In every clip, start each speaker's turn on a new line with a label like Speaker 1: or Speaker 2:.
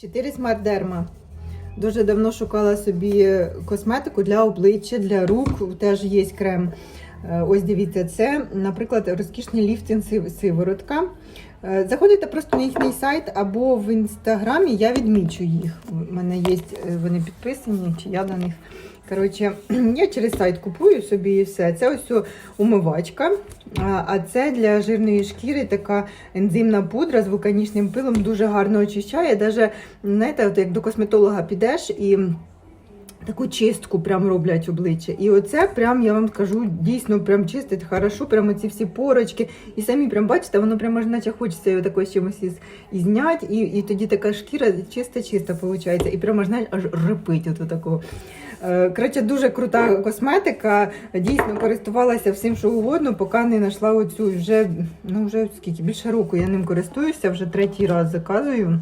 Speaker 1: 4 смарт-дерма. Дуже давно шукала собі косметику для обличчя, для рук. Теж є крем. Е, Ось дивіться, це, наприклад, розкішний ліфтинг сив- сиворотка. Е, Заходите просто на їхній сайт або в інстаграмі, я відмічу їх. У мене є, е, вони підписані, чи я на них. Коротше, я через сайт купую собі і все. Це ось умивачка. А це для жирної шкіри така ензимна пудра з вулканічним пилом дуже гарно очищає. Даже, знаєте, як до косметолога підеш і таку чистку прям роблять обличчя. І оце прям, я вам скажу, дійсно прям чистить хорошо, прямо ці всі порочки. І самі прям бачите, воно прямо аж наче хочеться його такось чимось із, і зняти, і, і тоді така шкіра чиста-чиста виходить. І прямо аж, знаєш, аж репить от такого. Е, Коротше, дуже крута косметика. Дійсно користувалася всім, що угодно, поки не знайшла оцю вже, ну вже скільки, більше року я ним користуюся, вже третій раз заказую.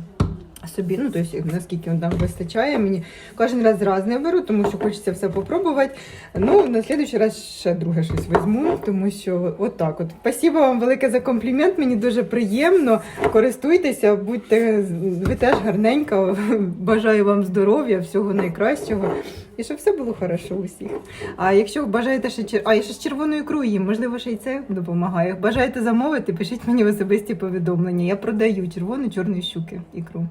Speaker 1: Собі, ну тобто, наскільки він там вистачає мені. Кожен раз раз не беру, тому що хочеться все попробувати. Ну, на слідуючий раз ще друге щось візьму, тому що отак от. Спасибо вам велике за комплімент, мені дуже приємно. Користуйтеся, будьте ви теж гарненька. Бажаю вам здоров'я, всього найкращого. І щоб все було хорошо усіх. А якщо бажаєте ще чер... а, ще з червоною ікрою їм, можливо, ще й це допомагає. Бажаєте замовити, пишіть мені в особисті повідомлення. Я продаю червону чорну щуки ікру.